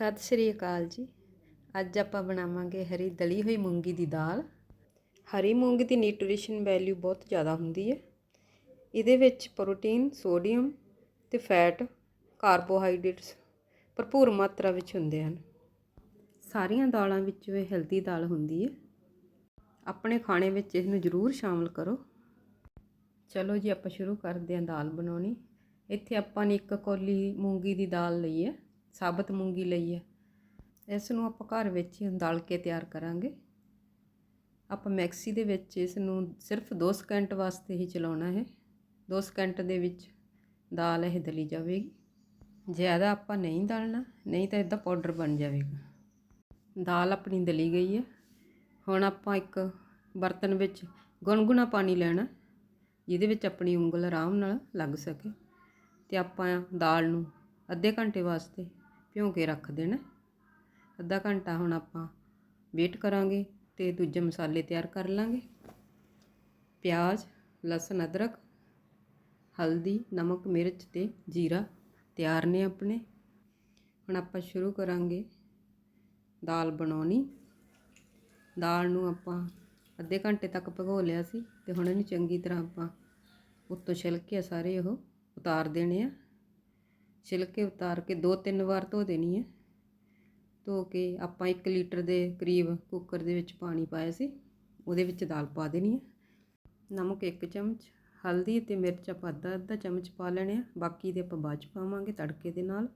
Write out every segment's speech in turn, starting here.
ਸਤਿ ਸ਼੍ਰੀ ਅਕਾਲ ਜੀ। ਅੱਜ ਆਪਾਂ ਬਣਾਵਾਂਗੇ ਹਰੀ ਦਲੀ ਹੋਈ ਮੂੰਗੀ ਦੀ ਦਾਲ। ਹਰੀ ਮੂੰਗੀ ਦੀ ਨਿਊਟ੍ਰੀਸ਼ਨ ਵੈਲਿਊ ਬਹੁਤ ਜ਼ਿਆਦਾ ਹੁੰਦੀ ਹੈ। ਇਹਦੇ ਵਿੱਚ ਪ੍ਰੋਟੀਨ, ਸੋਡੀਅਮ ਤੇ ਫੈਟ, ਕਾਰਬੋਹਾਈਡਰੇਟਸ ਭਰਪੂਰ ਮਾਤਰਾ ਵਿੱਚ ਹੁੰਦੇ ਹਨ। ਸਾਰੀਆਂ ਦਾਲਾਂ ਵਿੱਚੋਂ ਇਹ ਹੈਲਦੀ ਦਾਲ ਹੁੰਦੀ ਹੈ। ਆਪਣੇ ਖਾਣੇ ਵਿੱਚ ਇਸ ਨੂੰ ਜ਼ਰੂਰ ਸ਼ਾਮਲ ਕਰੋ। ਚਲੋ ਜੀ, ਆਪਾਂ ਸ਼ੁਰੂ ਕਰਦੇ ਹਾਂ ਦਾਲ ਬਣਾਉਣੀ। ਇੱਥੇ ਆਪਾਂ ਨੇ ਇੱਕ ਕੌਲੀ ਮੂੰਗੀ ਦੀ ਦਾਲ ਲਈ ਹੈ। ਸਾਬਤ ਮੂੰਗੀ ਲਈ ਹੈ। ਇਸ ਨੂੰ ਆਪਾਂ ਘਰ ਵਿੱਚ ਹੀ ਦਲ ਕੇ ਤਿਆਰ ਕਰਾਂਗੇ। ਆਪਾਂ ਮੈਕਸੀ ਦੇ ਵਿੱਚ ਇਸ ਨੂੰ ਸਿਰਫ 2 ਸਕਿੰਟ ਵਾਸਤੇ ਹੀ ਚਲਾਉਣਾ ਹੈ। 2 ਸਕਿੰਟ ਦੇ ਵਿੱਚ ਦਾਲ ਇਹ ਦਲੀ ਜਾਵੇਗੀ। ਜ਼ਿਆਦਾ ਆਪਾਂ ਨਹੀਂ ਦਲਣਾ, ਨਹੀਂ ਤਾਂ ਇਹਦਾ ਪਾਊਡਰ ਬਣ ਜਾਵੇਗਾ। ਦਾਲ ਆਪਣੀ ਦਲੀ ਗਈ ਹੈ। ਹੁਣ ਆਪਾਂ ਇੱਕ ਬਰਤਨ ਵਿੱਚ ਗੁਨਗੁਣਾ ਪਾਣੀ ਲੈਣਾ, ਜਿਹਦੇ ਵਿੱਚ ਆਪਣੀ ਉਂਗਲ ਆਰਾਮ ਨਾਲ ਲੱਗ ਸਕੇ ਤੇ ਆਪਾਂ ਦਾਲ ਨੂੰ ਅੱਧੇ ਘੰਟੇ ਵਾਸਤੇ ਭਿਉਂ ਕੇ ਰੱਖ ਦੇਣਾ। ਅੱਧਾ ਘੰਟਾ ਹੁਣ ਆਪਾਂ ਵੇਟ ਕਰਾਂਗੇ ਤੇ ਦੂਜੇ ਮਸਾਲੇ ਤਿਆਰ ਕਰ ਲਾਂਗੇ। ਪਿਆਜ਼, ਲਸਣ, ਅਦਰਕ, ਹਲਦੀ, ਨਮਕ, ਮਿਰਚ ਤੇ ਜੀਰਾ ਤਿਆਰ ਨੇ ਆਪਣੇ। ਹੁਣ ਆਪਾਂ ਸ਼ੁਰੂ ਕਰਾਂਗੇ ਦਾਲ ਬਣਾਉਣੀ। ਦਾਲ ਨੂੰ ਆਪਾਂ ਅੱਧੇ ਘੰਟੇ ਤੱਕ ਭਗੋ ਲਿਆ ਸੀ ਤੇ ਹੁਣ ਇਹਨੂੰ ਚੰਗੀ ਤਰ੍ਹਾਂ ਆਪਾਂ ਉੱਤੋਂ ਛਿਲਕੇ ਸਾਰੇ ਉਹ ਉਤਾਰ ਦੇਣੇ ਆ। ਛਿਲਕੇ ਉਤਾਰ ਕੇ ਦੋ ਤਿੰਨ ਵਾਰ ਧੋ ਦੇਣੀ ਹੈ। ਧੋ ਕੇ ਆਪਾਂ 1 ਲੀਟਰ ਦੇ ਕਰੀਬ ਕੁੱਕਰ ਦੇ ਵਿੱਚ ਪਾਣੀ ਪਾਇਆ ਸੀ। ਉਹਦੇ ਵਿੱਚ ਦਾਲ ਪਾ ਦੇਣੀ ਹੈ। ਨਮਕ 1 ਚਮਚ, ਹਲਦੀ ਤੇ ਮਿਰਚ ਆਪਾਂ ਅੱਧਾ ਅੱਧਾ ਚਮਚ ਪਾ ਲੈਣੇ ਆ। ਬਾਕੀ ਦੇ ਆਪਾਂ ਬਾਅਦ ਚ ਪਾਵਾਂਗੇ ਤੜਕੇ ਦੇ ਨਾਲ।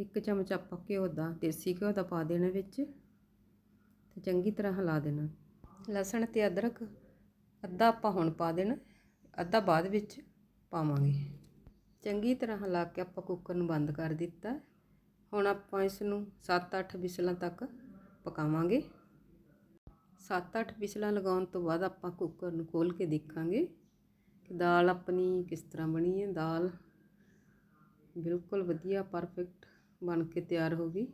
1 ਚਮਚ ਆਪਾਂ ਘਿਓ ਦਾ, ਦੇਸੀ ਘਿਓ ਦਾ ਪਾ ਦੇਣਾ ਵਿੱਚ ਤੇ ਚੰਗੀ ਤਰ੍ਹਾਂ ਹਿਲਾ ਦੇਣਾ। ਲਸਣ ਤੇ ਅਦਰਕ ਅੱਧਾ ਆਪਾਂ ਹੁਣ ਪਾ ਦੇਣਾ। ਅੱਧਾ ਬਾਅਦ ਵਿੱਚ ਪਾਵਾਂਗੇ। ਚੰਗੀ ਤਰ੍ਹਾਂ ਹਿਲਾ ਕੇ ਆਪਾਂ ਕੁੱਕਰ ਨੂੰ ਬੰਦ ਕਰ ਦਿੱਤਾ। ਹੁਣ ਆਪਾਂ ਇਸ ਨੂੰ 7-8 ਵਿਸਲਾਂ ਤੱਕ ਪਕਾਵਾਂਗੇ। 7-8 ਵਿਸਲਾਂ ਲਗਾਉਣ ਤੋਂ ਬਾਅਦ ਆਪਾਂ ਕੁੱਕਰ ਨੂੰ ਖੋਲ ਕੇ ਦੇਖਾਂਗੇ ਕਿ ਦਾਲ ਆਪਣੀ ਕਿਸ ਤਰ੍ਹਾਂ ਬਣੀ ਹੈ। ਦਾਲ ਬਿਲਕੁਲ ਵਧੀਆ ਪਰਫੈਕਟ ਬਣ ਕੇ ਤਿਆਰ ਹੋ ਗਈ।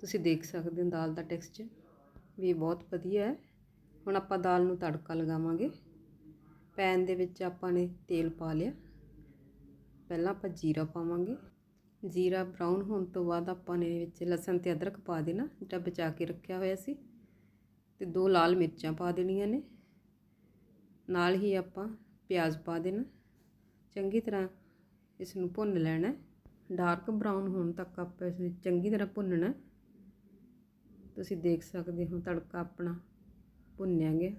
ਤੁਸੀਂ ਦੇਖ ਸਕਦੇ ਹੋ ਦਾਲ ਦਾ ਟੈਕਸਚਰ ਵੀ ਬਹੁਤ ਵਧੀਆ ਹੈ। ਹੁਣ ਆਪਾਂ ਦਾਲ ਨੂੰ ਤੜਕਾ ਲਗਾਵਾਂਗੇ। ਪੈਨ ਦੇ ਵਿੱਚ ਆਪਾਂ ਨੇ ਤੇਲ ਪਾ ਲਿਆ। ਪਹਿਲਾਂ ਆਪਾਂ ਜੀਰਾ ਪਾਵਾਂਗੇ। ਜੀਰਾ ਬਰਾਊਨ ਹੋਣ ਤੋਂ ਬਾਅਦ ਆਪਾਂ ਨੇ ਵਿੱਚ ਲਸਣ ਤੇ ਅਦਰਕ ਪਾ ਦੇਣਾ ਜਿਹੜਾ ਬਚਾ ਕੇ ਰੱਖਿਆ ਹੋਇਆ ਸੀ। ਤੇ ਦੋ ਲਾਲ ਮਿਰਚਾਂ ਪਾ ਦੇਣੀਆਂ ਨੇ। ਨਾਲ ਹੀ ਆਪਾਂ ਪਿਆਜ਼ ਪਾ ਦੇਣਾ। ਚੰਗੀ ਤਰ੍ਹਾਂ ਇਸ ਨੂੰ ਭੁੰਨ ਲੈਣਾ। ਡਾਰਕ ਬਰਾਊਨ ਹੋਣ ਤੱਕ ਆਪਾਂ ਇਸ ਨੂੰ ਚੰਗੀ ਤਰ੍ਹਾਂ ਭੁੰਨਣਾ। ਤੁਸੀਂ ਦੇਖ ਸਕਦੇ ਹੋ ਤੜਕਾ ਆਪਣਾ ਭੁੰਨਿਆ ਗਿਆ।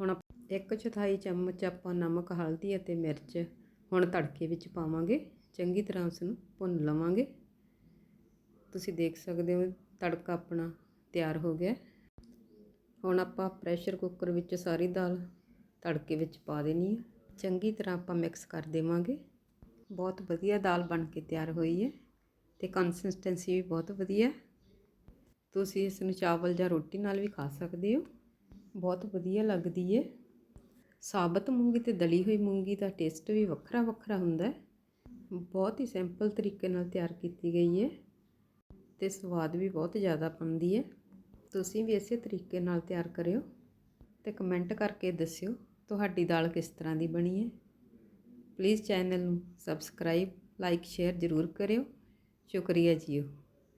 ਹੁਣ ਇੱਕ ਚੌਥਾਈ ਚਮਚ ਆਪਾਂ ਨਮਕ, ਹਲਦੀ ਅਤੇ ਮਿਰਚ ਹੁਣ ਤੜਕੇ ਵਿੱਚ ਪਾਵਾਂਗੇ, ਚੰਗੀ ਤਰ੍ਹਾਂ ਉਸ ਨੂੰ ਭੁੰਨ ਲਵਾਂਗੇ। ਤੁਸੀਂ ਦੇਖ ਸਕਦੇ ਹੋ, ਤੜਕਾ ਆਪਣਾ ਤਿਆਰ ਹੋ ਗਿਆ। ਹੁਣ ਆਪਾਂ ਪ੍ਰੈਸ਼ਰ ਕੁੱਕਰ ਵਿੱਚ ਸਾਰੀ ਦਾਲ ਤੜਕੇ ਵਿੱਚ ਪਾ ਦੇਣੀ ਹੈ। ਚੰਗੀ ਤਰ੍ਹਾਂ ਆਪਾਂ ਮਿਕਸ ਕਰ ਦੇਵਾਂਗੇ। ਬਹੁਤ ਵਧੀਆ ਦਾਲ ਬਣ ਕੇ ਤਿਆਰ ਹੋਈ ਹੈ ਤੇ ਕੰਸਿਸਟੈਂਸੀ ਵੀ ਬਹੁਤ ਵਧੀਆ ਤੁਸੀਂ ਇਸ ਨੂੰ ਚਾਵਲ ਜਾਂ ਰੋਟੀ ਨਾਲ ਵੀ ਖਾ ਸਕਦੇ ਹੋ। ਬਹੁਤ ਵਧੀਆ ਲੱਗਦੀ ਹੈ। ਸਾਬਤ ਮੂੰਗੀ ਤੇ ਦਲੀ ਹੋਈ ਮੂੰਗੀ ਦਾ ਟੇਸਟ ਵੀ ਵੱਖਰਾ ਵੱਖਰਾ ਹੁੰਦਾ ਹੈ। ਬਹੁਤ ਹੀ ਸਿੰਪਲ ਤਰੀਕੇ ਨਾਲ ਤਿਆਰ ਕੀਤੀ ਗਈ ਹੈ ਤੇ ਸਵਾਦ ਵੀ ਬਹੁਤ ਜ਼ਿਆਦਾ ਪੰਦੀ ਹੈ। ਤੁਸੀਂ ਵੀ ਇਸੇ ਤਰੀਕੇ ਨਾਲ ਤਿਆਰ ਕਰਿਓ ਤੇ ਕਮੈਂਟ ਕਰਕੇ ਦੱਸਿਓ ਤੁਹਾਡੀ ਦਾਲ ਕਿਸ ਤਰ੍ਹਾਂ ਦੀ ਬਣੀ ਹੈ। ਪਲੀਜ਼ ਚੈਨਲ ਨੂੰ ਸਬਸਕ੍ਰਾਈਬ ਲਾਈਕ ਸ਼ੇਅਰ ਜ਼ਰੂਰ ਕਰਿਓ। ਸ਼ੁਕਰੀਆ ਜੀਓ